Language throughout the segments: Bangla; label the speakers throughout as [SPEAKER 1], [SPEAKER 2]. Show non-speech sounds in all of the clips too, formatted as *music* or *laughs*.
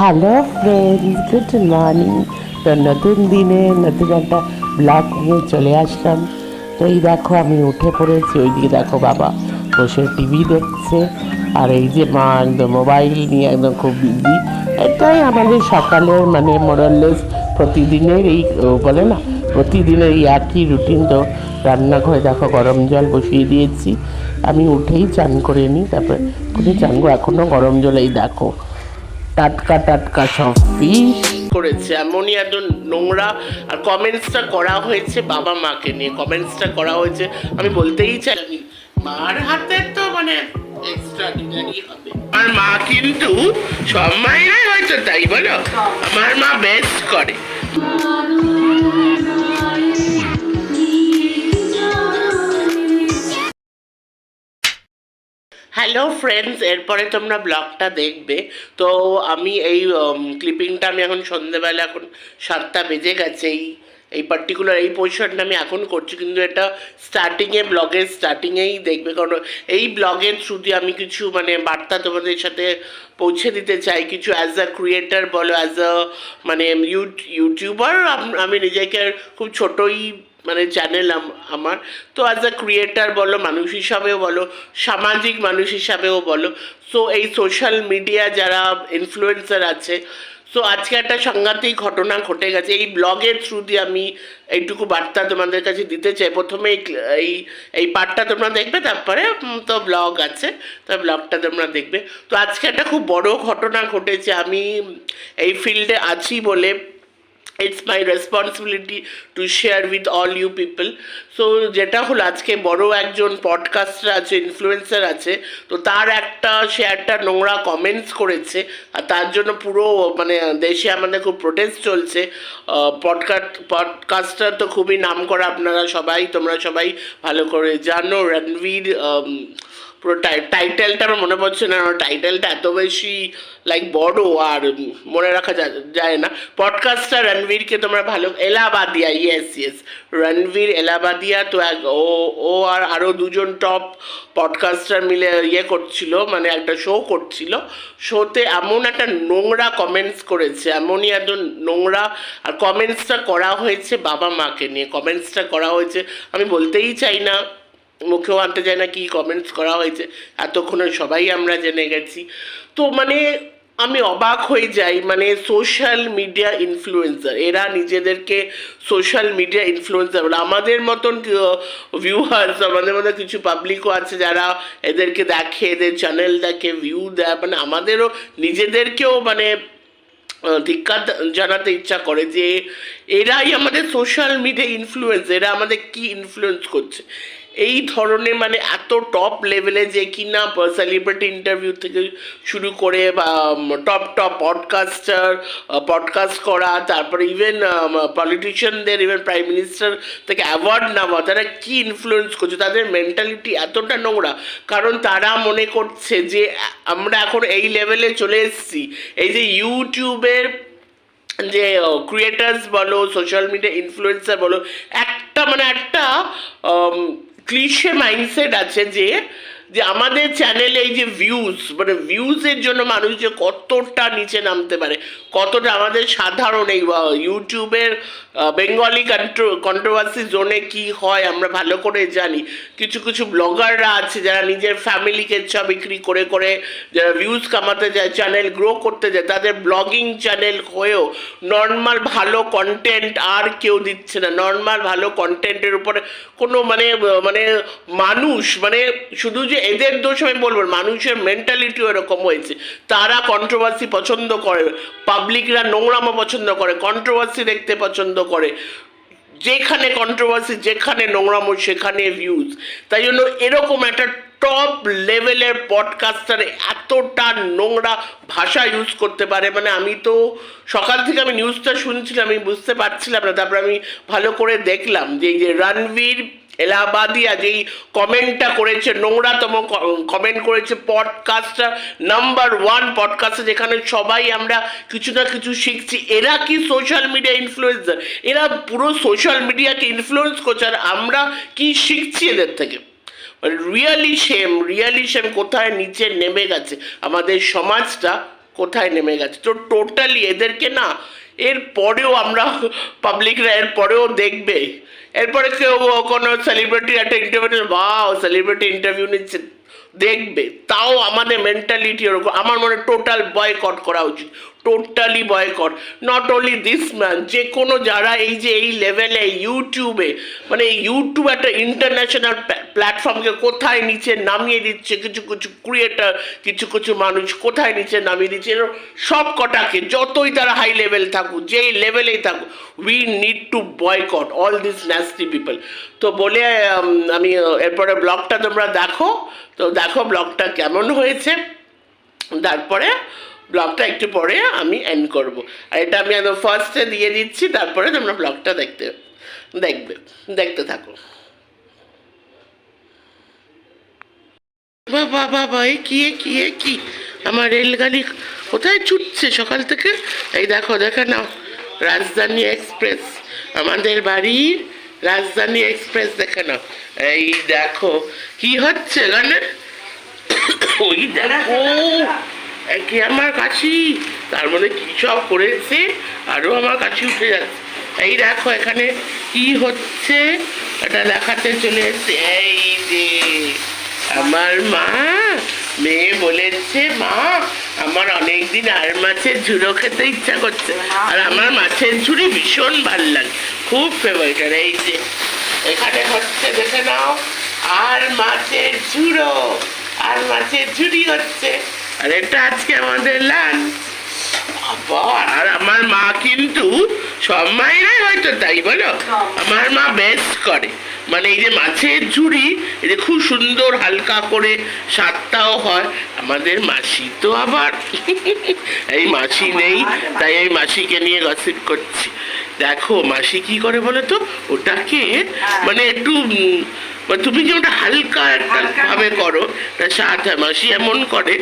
[SPEAKER 1] হ্যালো ফ্রেন্ডস গুড মর্নিং তো নতুন দিনে নতুন একটা ব্লগ নিয়ে চলে আসলাম। তো এই দেখো, আমি উঠে পড়েছি। ওইদিকে দেখো বাবা বসে টিভি দেখছে। আর এই যে মা একদম মোবাইল নিয়ে একদম খুব বিজি এটাই আমাদের সকালের মানে মোরাললেস প্রতিদিনের এই বলে না, প্রতিদিনের এই একই রুটিন তো রান্নাঘরে দেখো গরম জল বসিয়ে দিয়েছি। আমি উঠেই চান করে নিই, তারপরে কোনো চান করে এখনও গরম জলেই দেখো। টাটকা টাটকা সব ফিশ করেছে। এমনই এত নোংরা। আর কমেন্টসটা করা হয়েছে বাবা মাকে নিয়ে। কমেন্টসটা করা হয়েছে। আমি বলতেই চাই মার হাতে তো মানে আর মা কিন্তু সব মায়েরাই হয়তো তাই, বলো? আমার মা বেস্ট করে। হ্যালো ফ্রেন্ডস এরপরে তোমরা ব্লগটা দেখবে। তো আমি এই ক্লিপিংটা আমি এখন সন্ধেবেলা এখন সাতটা বেজে গেছে। এই এই পার্টিকুলার এই পজিশনটা আমি এখন করছি। কিন্তু এটা স্টার্টিংয়ে ব্লগের স্টার্টিংয়েই দেখবে। কারণ এই ব্লগের থ্রুতে আমি কিছু মানে বার্তা তোমাদের সাথে পৌঁছে দিতে চাই। কিছু অ্যাজ আ ক্রিয়েটার বলো অ্যাজ আ মানে ইউটিউবার আমি নিজেকে খুব ছোটোই মানে চ্যানেল আমার। তো অ্যাজ আ ক্রিয়েটার বলো, মানুষ হিসাবেও বলো, সামাজিক মানুষ হিসাবেও বলো সো এই সোশ্যাল মিডিয়া যারা ইনফ্লুয়েন্সার আছে সো আজকে একটা সাংঘাতিক ঘটনা ঘটে গেছে। এই ব্লগের থ্রু দিয়ে আমি এইটুকু বার্তা তোমাদের কাছে দিতে চাই। প্রথমে এই এই পার্টটা তোমরা দেখবে, তারপরে তো ব্লগ আছে, তো ব্লগটা তোমরা দেখবে। তো আজকে একটা খুব বড় ঘটনা ঘটেছে। আমি এই ফিল্ডে আছি বলে it's my responsibility to share with all you people so যেটা হলো, আজকে বড় একজন পডকাস্টার আছে ইনফ্লুয়েন্সার আছে, তো তার একটা সে একটা নোংরা কমেন্টস করেছে, আর তার জন্য পুরো মানে দেশে আমাদের খুব প্রোটেস্ট চলছে। পডকাস্ট পডকাস্টার তো খুবই নাম করা আপনারা সবাই, তোমরা সবাই ভালো করে জানো রণবীর পুরো টাইটেলটা আমার মনে পড়ছে না টাইটেলটা এত বেশি লাইক বড় আর মনে রাখা যায় না। পডকাস্টটা রণবীরকে তোমরা ভালো এলাবাদিয়া ইয়েস ইয়েস রণবীর এলাবাদিয়া তো এক, ও ও আর আরও দুজন টপ পডকাস্টার মিলে ইয়ে করছিল মানে একটা শো করছিল। শোতে এমন একটা নোংরা কমেন্টস করেছে, এমনই এত নোংরা, আর কমেন্টসটা করা হয়েছে বাবা মাকে নিয়ে। কমেন্টসটা করা হয়েছে, আমি বলতেই চাই না। মুখেও আনতে চাই না, কি কমেন্টস করা হয়েছে, এতক্ষণে সবাই আমরা জেনে গেছি। তো মানে আমি অবাক হয়ে যাই মানে সোশ্যাল মিডিয়া ইনফ্লুয়েন্সার এরা নিজেদেরকে সোশ্যাল মিডিয়া ইনফ্লুয়েন্সার বলে। আমাদের মতন ভিউয়ার্স আমাদের মধ্যে কিছু পাবলিকও আছে যারা এদেরকে দেখে, এদের চ্যানেল দেখে ভিউ দেয়। মানে আমাদেরও নিজেদেরকেও মানে ধিক্কার জানাতে ইচ্ছা করে যে এরাই আমাদের সোশ্যাল মিডিয়া ইনফ্লুয়েন্স এরা আমাদের কি ইনফ্লুয়েন্স করছে। এই ধরনের মানে এত টপ লেভেলে যে কিনা সেলিব্রিটি ইন্টারভিউ থেকে শুরু করে বা টপ টপ পডকাস্টার পডকাস্ট করা, তারপরে ইভেন পলিটিশিয়ানদের ইভেন প্রাইম মিনিস্টার থেকে অ্যাওয়ার্ড নেওয়া, তারা কী ইনফ্লুয়েন্স করছে, তাদের মেন্টালিটি এতটা নোংরা। কারণ তারা মনে করছে যে, আমরা এখন এই লেভেলে চলে এসেছি। এই যে ইউটিউবের যে ক্রিয়েটার্স বলো সোশ্যাল মিডিয়া ইনফ্লুয়েন্সার বলো, একটা মানে একটা ক্লিশে মাইন্ডসেট আছে যে যে আমাদের চ্যানেলে এই যে ভিউজ মানে ভিউজের জন্য মানুষ যে কতটা নিচে নামতে পারে, কতটা আমাদের সাধারণ এই ইউটিউবের বেঙ্গলি কন্ট্রো কন্ট্রোভার্সি জোনে কি হয় আমরা ভালো করে জানি। কিছু কিছু ব্লগাররা আছে যারা নিজের ফ্যামিলিকে চ বিক্রি করে করে যারা ভিউজ কামাতে যায় চ্যানেল গ্রো করতে যায়, তাদের ব্লগিং চ্যানেল হয়েও নর্মাল ভালো কন্টেন্ট আর কেউ দিচ্ছে না। নর্মাল ভালো কন্টেন্টের উপরে কোনো মানে মানে মানুষ মানে শুধু যে এদের দোষ আমি বলব মানুষের মেন্টালিটিও এরকম হয়েছে। তারা কন্ট্রোভার্সি পছন্দ করে। পাবলিকরা নোংরামো পছন্দ করে। কন্ট্রোভার্সি দেখতে পছন্দ করে। যেখানে কন্ট্রোভার্সি যেখানে নোংরামো সেখানে ভিউজ তাই জন্য এরকম একটা টপ লেভেলের পডকাস্টার এতটা নোংরা ভাষা ইউজ করতে পারে। মানে আমি তো সকাল থেকে আমি নিউজটা শুনছিলাম, আমি বুঝতে পারছিলাম না। তারপরে আমি ভালো করে দেখলাম যে এই যে রণবীর এলাহাবাদিয়া যেই কমেন্টটা করেছে, নোংরাতম কমেন্ট করেছে পডকাস্টটা নাম্বার ওয়ান পডকাস্টে যেখানে সবাই আমরা কিছু না কিছু শিখছি। এরা কি সোশ্যাল মিডিয়া ইনফ্লুয়েন্সার এরা পুরো সোশ্যাল মিডিয়াকে ইনফ্লুয়েন্স করছে, আর আমরা কি শিখছি এদের থেকে? রিয়ালি সেম রিয়ালি সেম কোথায় নিচে নেমে গেছে? আমাদের সমাজটা কোথায় নেমে গেছে? তো টোটালি এদেরকে না এর পরেও আমরা পাবলিকরা এর পরেও দেখবে। এরপরে কেউ কোনো সেলিব্রিটি একটা ইন্টারভিউ বা সেলিব্রিটি ইন্টারভিউ নিচ্ছে। দেখবে। তাও আমাদের মেন্টালিটি ওরকম। আমার মনে টোটাল বয়কট করা উচিত। Totally boycott not only this man যে কোনো যারা এই যে এই লেভেলে ইউটিউবে মানে ইউটিউব একটা ইন্টারন্যাশনাল প্ল্যাটফর্মকে কোথায় নিচে নামিয়ে দিচ্ছে, কিছু কিছু ক্রিয়েটার কিছু কিছু মানুষ কোথায় নিচে নামিয়ে দিচ্ছে সব কটাকে যতই তারা হাই লেভেল থাকুক, যেই লেভেলেই থাকুক we need to boycott all this nasty people তো বলে আমি, এরপরে ব্লগটা তোমরা দেখো, তো দেখো ব্লগটা কেমন হয়েছে। তারপরে ব্লগটা একটু পরে আমি এন্ড করব। আর এটা আমি একদম ফার্স্টে দিয়ে দিচ্ছি তারপরে তোমরা ব্লগটা দেখতে দেখবে দেখতে থাকো। বাবা বাবা এ কি এ কি এ কি? আমার রেলগাড়ি কোথায় ছুটছে সকাল থেকে? এই দেখো দেখে নাও। রাজধানী এক্সপ্রেস আমাদের বাড়ির রাজধানী এক্সপ্রেস দেখে নাও। এই দেখো কি হচ্ছে গানে ওই দেখো। এ কি আমার কাশি তার মধ্যে কি সব করেছে? আরও আমার কাশি উঠে যাচ্ছে। এই দেখো এখানে কি হচ্ছে? এটা দেখাতে চলে এসছে। এই যে আমার মা, মেয়ে বলেছে, মা, আমার অনেকদিন আর মাছের ঝুড়ো খেতে ইচ্ছা করছে। আর আমার মাছের ঝুড়ি ভীষণ ভালো লাগে। খুব ফেভারিট আর এই যে এখানে হচ্ছে, দেখে নাও, আর মাছের ঝুড়ো, আর মাছের ঝুড়ি হচ্ছে। আর এটা আজকে আমাদের লাঞ্চ। আর আমার মা কিন্তু সব মায়েরাই হয়তো তাই বলো? আমার মা বেস্ট করে। মানে এই যে মাছের ঝুড়ি এই যে খুব সুন্দর হালকা করে স্বাদটাও হয়। আমাদের মাসি তো আবার *laughs* এই মাসি নেই তাই এই মাসিকে নিয়ে গসিপ করছি। দেখো মাসি কি করে বলো তো? ওটাকে মানে একটু মানে তুমি যে ওটা হালকা একটা ভাবে করো স্বাদ হয় মাসি এমন করে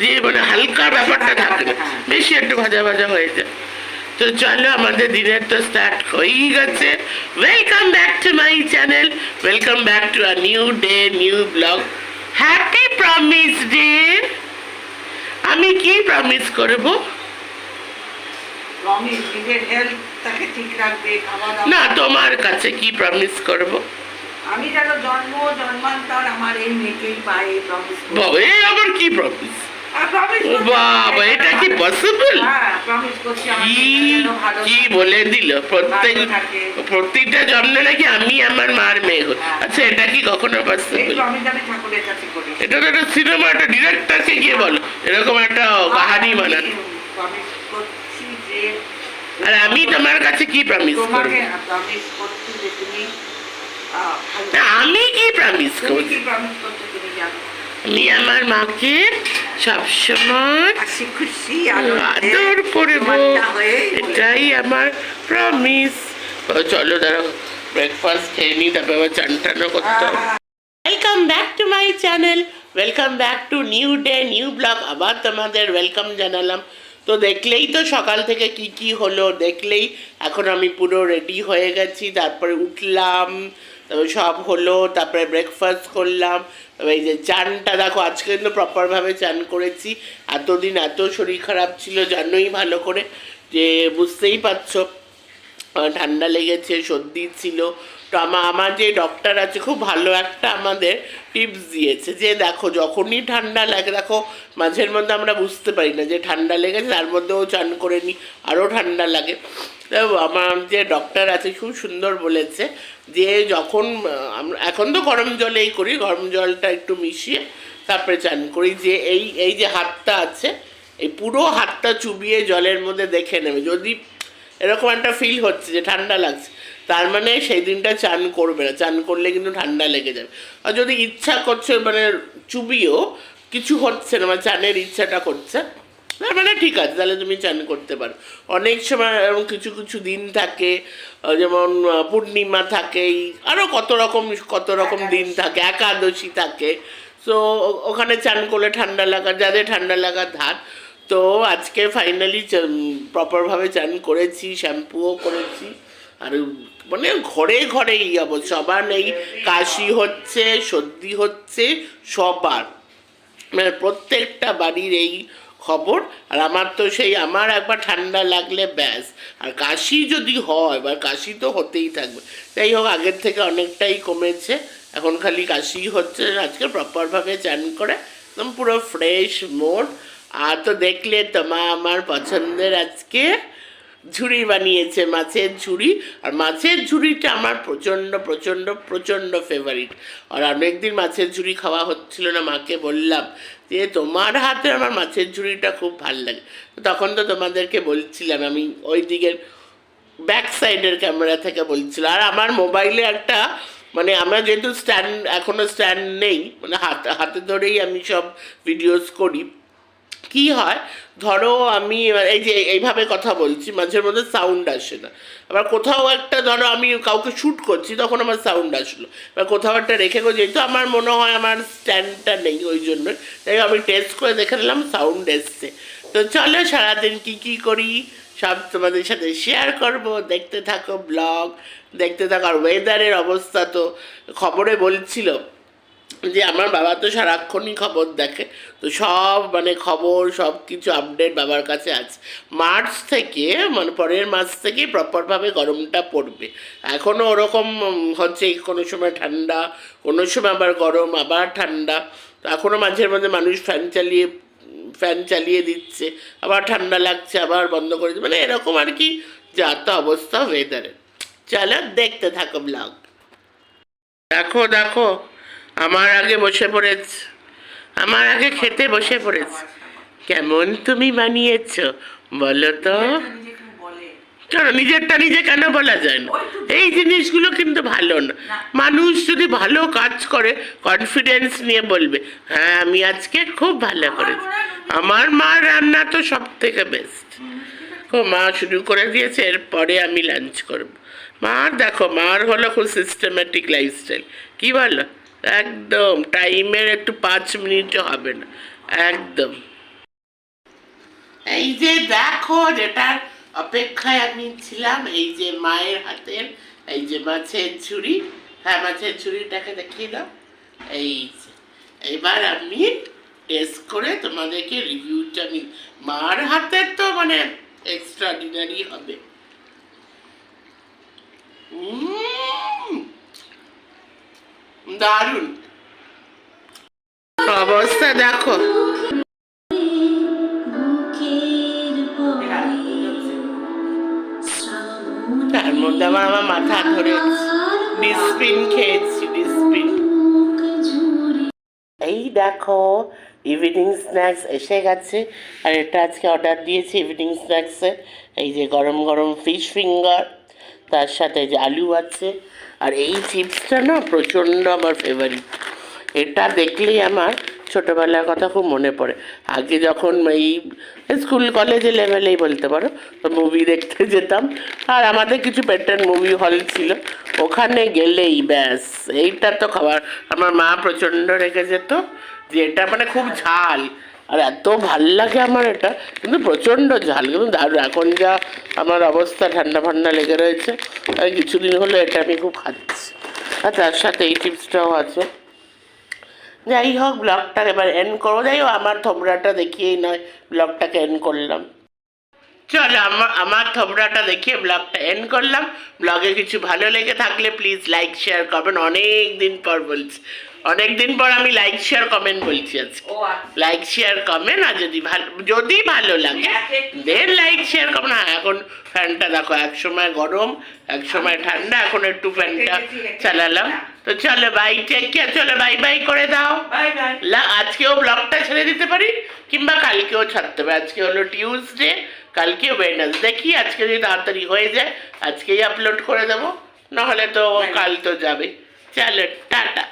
[SPEAKER 1] যে মানে হালকা ব্যাপারটা থাকে না। বেশি একটু ভাজা ভাজা হয়ে যায়। তো চলো আমাদের দিনের তো স্টার্ট হয়েই গেছে। Welcome back to my channel welcome back to a new day new blog happy promise day আমি কি প্রমিস করব? না তোমার কাছে কি প্রমিস করব?
[SPEAKER 2] আমি যেন জন্ম জন্মান্তর আমার এই মেয়েকেই পাই প্রমিস
[SPEAKER 1] বাবা এ আবার কি প্রমিস বাবা এটা কি পসিবল
[SPEAKER 2] হ্যাঁ
[SPEAKER 1] কি বলে দিল? প্রত্যেক প্রত্যেকটা জন্মে নাকি আমি আমার মার মেয়ে
[SPEAKER 2] হ্যাঁ।
[SPEAKER 1] আচ্ছা এটা কি কখনো পসিবল এটা তো একটা সিনেমা একটা ডিরেক্টরকে গিয়ে বলো। এরকম একটা কাহানি বানান। আর আমি তোমার কাছে কি প্রমিস করব?
[SPEAKER 2] প্রমিস করছি যে তুমি
[SPEAKER 1] আমি কি প্রমিস
[SPEAKER 2] তুমি
[SPEAKER 1] করব?
[SPEAKER 2] কি প্রমিস করছ তুমি জানো?
[SPEAKER 1] আমি আমার মাকে সবসময় আদর করব। এটাই আমার প্রমিস চলো দাঁড়াও। ব্রেকফাস্ট খেয়ে নিই তারপর আবার চান টানও করতে হবে। Welcome back to my channel welcome back to new day new blog আবার তোমাদের ওয়েলকাম জানালাম। তো দেখলেই তো সকাল থেকে কি কি হলো দেখলেই এখন আমি পুরো রেডি হয়ে গেছি। তারপরে উঠলাম তারপরে সব হলো, তারপরে ব্রেকফাস্ট করলাম। তারপরে এই যে চানটা দেখো, আজকে কিন্তু প্রপারভাবে চান করেছি। এতদিন এত শরীর খারাপ ছিল, জানোই ভালো করে, যে বুঝতেই পারছ। ঠান্ডা লেগেছে, সর্দি ছিল। তো আমার যে ডক্টর আছে, খুব ভালো একটা আমাদের টিপস দিয়েছে যে, দেখো, যখনই ঠান্ডা লাগে, দেখো, মাঝের মধ্যে আমরা বুঝতে পারি না যে ঠান্ডা লেগেছে, তার মধ্যেও চান করে নিই আরও ঠান্ডা লাগে। তো আমার যে ডক্টর আছে, খুব সুন্দর বলেছে যে, যখন আমরা এখন তো গরম জলেই করি, গরম জলটা একটু মিশিয়ে তারপরে চান করি যে, এই এই যে হাতটা আছে, এই পুরো হাতটা চুবিয়ে জলের মধ্যে দেখে নেবে। যদি এরকম একটা ফিল হচ্ছে যে ঠান্ডা লাগছে। তার মানে সেই দিনটা চান করবে না। চান করলে কিন্তু ঠান্ডা লেগে যাবে। আর যদি ইচ্ছা করছে মানে চুবিও কিছু হচ্ছে না মানে চানের ইচ্ছাটা করছে তার মানে ঠিক আছে তাহলে তুমি চান করতে পারো। অনেক সময় এরকম কিছু কিছু দিন থাকে যেমন পূর্ণিমা থাকে আরও কত রকম কত রকম দিন থাকে একাদশী থাকে। তো ওখানে চান করলে ঠান্ডা লাগা যাদের ঠান্ডা লাগার ধার তো আজকে ফাইনালি প্রপারভাবে চান করেছি শ্যাম্পুও করেছি। আর মানে ঘরে ঘরেই যাব সবার এই কাশি হচ্ছে, সর্দি হচ্ছে, সবার। মানে প্রত্যেকটা বাড়ির এই খবর, আর আমার তো সেই, আমার একবার ঠান্ডা লাগলে ব্যাস। আর কাশি যদি হয়, বা কাশি তো হতেই থাকবে। যাই হোক, আগের থেকে অনেকটাই কমেছে, এখন খালি কাশি হচ্ছে। আজকে প্রপারভাবে চান করে, একদম পুরো ফ্রেশ মোড আর তো দেখলে তোমা আমার পছন্দের আজকে ঝুড়ি বানিয়েছে, মাছের ঝুড়ি। আর মাছের ঝুড়িটা আমার প্রচণ্ড প্রচণ্ড প্রচণ্ড ফেভারিট আর অনেকদিন মাছের ঝুড়ি খাওয়া হচ্ছিল না, মাকে বললাম যে, তোমার হাতে আমার মাছের ঝুড়িটা খুব ভালো লাগে। তখন তো তোমাদেরকে বলছিলাম, আমি ওই দিকের ব্যাক সাইডের ক্যামেরা থেকে বলছিল। আর আমার মোবাইলে একটা মানে আমরা যেহেতু স্ট্যান্ড এখনও স্ট্যান্ড নেই মানে হাতে হাতে ধরেই আমি সব ভিডিওস করি। কি হয়? ধরো আমি এই যে এইভাবে কথা বলছি, মাঝের মধ্যে সাউন্ড আসে না। আবার কোথাও একটা ধরো আমি কাউকে শ্যুট করছি, তখন আমার সাউন্ড আসলো। এবার কোথাও একটা রেখে গো, যেহেতু আমার মনে হয় আমার স্ট্যান্ডটা নেই ওই জন্য তাই আমি টেস্ট করে দেখে নিলাম সাউন্ড এসছে। তো চলো সারাদিন কী কী করি, সব তোমাদের সাথে শেয়ার করব। দেখতে থাকো ব্লগ দেখতে থাকো আর ওয়েদারের অবস্থা তো খবরে বলছিল। যে আমার বাবা তো সারাক্ষণই খবর দেখে, তো সব মানে খবর সব কিছু আপডেট বাবার কাছে আছে। মার্চ থেকে মানে পরের মাস থেকে প্রপারভাবে গরমটা পড়বে। এখনও ওরকম হচ্ছে কোনো সময় ঠান্ডা, কোনো সময় আবার গরম, আবার ঠান্ডা। তো এখনও মাঝে মাঝে মানুষ ফ্যান চালিয়ে ফ্যান চালিয়ে দিচ্ছে, আবার ঠান্ডা লাগছে, আবার বন্ধ করে দিচ্ছে। মানে এরকম আর কি যা তো অবস্থা ওয়েদারের চলো দেখতে থাকো ব্লগ দেখো দেখো। আমার আগে বসে পড়েছে, আমার আগে খেতে বসে পড়েছে। কেমন তুমি বানিয়েছ, বলো তো। কেন নিজেরটা নিজে কেন বলা যায় না? এই জিনিসগুলো কিন্তু ভালো না। মানুষ যদি ভালো কাজ করে কনফিডেন্স নিয়ে বলবে হ্যাঁ আমি আজকে খুব ভালো করেছি। আমার মা রান্না তো সব থেকে বেস্ট ও মা শুরু করে দিয়েছে, এরপরে আমি লাঞ্চ করব। মার দেখো, মার হলো খুব সিস্টেম্যাটিক লাইফস্টাইল কি বলো? একদম। টাইমের একটু পাঁচ মিনিটও হবে না। একদম। এই যে দেখো যেটার অপেক্ষায় আমি ছিলাম এই যে মায়ের হাতের এই যে মাছের ঝুড়ি। হ্যাঁ মাছের ঝুড়িটাকে দেখিয়ে দাও। এই যে এবার আমি টেস্ট করে তোমাদেরকে রিভিউটা আমি মার হাতের তো মানে এক্সট্রাঅর্ডিনারি হবে। উম, দারুণ। অবস্থা দেখো। তার মধ্যে আবার আমার মাথা ধরে ডিসপিন খেয়েছি ডিসপিন এই দেখো ইভিনিং স্ন্যাক্স এসে গেছে। আর এটা আজকে অর্ডার দিয়েছি ইভিনিং স্ন্যাক্সে এই যে গরম গরম ফিশ ফিঙ্গার তার সাথে যে আলু আছে, আর এই চিপসটা না প্রচণ্ড আমার ফেভারিট এটা দেখলেই আমার ছোটোবেলার কথা খুব মনে পড়ে। আগে যখন এই স্কুল কলেজে লেভেলেই বলতে পারো মুভি দেখতে যেতাম। আর আমাদের কিছু পেটেন্ট মুভি হল ছিল। ওখানে গেলেই ব্যাস, এইটা তো খাবার। আমার মা প্রচণ্ড রেখে যেত যে এটা মানে খুব ঝাল। আর এত ভালো লাগে আমার এটা, কিন্তু প্রচণ্ড ঝাল, কিন্তু এখন যা আমার অবস্থা ঠান্ডা ফান্ডা লেগে রয়েছে আর কিছুদিন হলো এটা আমি খুব খাচ্ছি। আর তার সাথে এই টিপসটাও আছে। যাই হোক ব্লগটা এবার এন্ড করব। যাই হোক, আমার থোবড়াটা দেখিয়েই নয়, ব্লগটাকে এন্ড করলাম। চলো আমার আমার থোবড়াটা দেখিয়ে ব্লগটা এন্ড করলাম। ব্লগে কিছু ভালো লেগে থাকলে প্লিজ লাইক শেয়ার করবেন অনেক দিন পর বলছি। অনেক দিন পর আমি লাইক শেয়ার কমেন্ট বলছি আজকে।
[SPEAKER 2] আচ্ছা।
[SPEAKER 1] লাইক শেয়ার কমেন্ট আর যদি ভালো যদি ভালো লাগে দেন লাইক শেয়ার কমেন্ট হ্যাঁ এখন ফ্যানটা দেখো এক সময় গরম এক সময় ঠান্ডা এখন একটু ফ্যানটা চালালাম। তো চলো বাই টেক কেয়ার চলো বাই বাই করে দাও। আজকেও ব্লগটা ছেড়ে দিতে পারি কিংবা কালকেও ছাড়তে পারি। আজকে হলো টিউসডে কালকে ওয়েডনেস দেখি আজকে যদি তাড়াতাড়ি হয়ে যায় আজকেই আপলোড করে দেবো নাহলে তো কাল তো যাবে। চলো টাটা।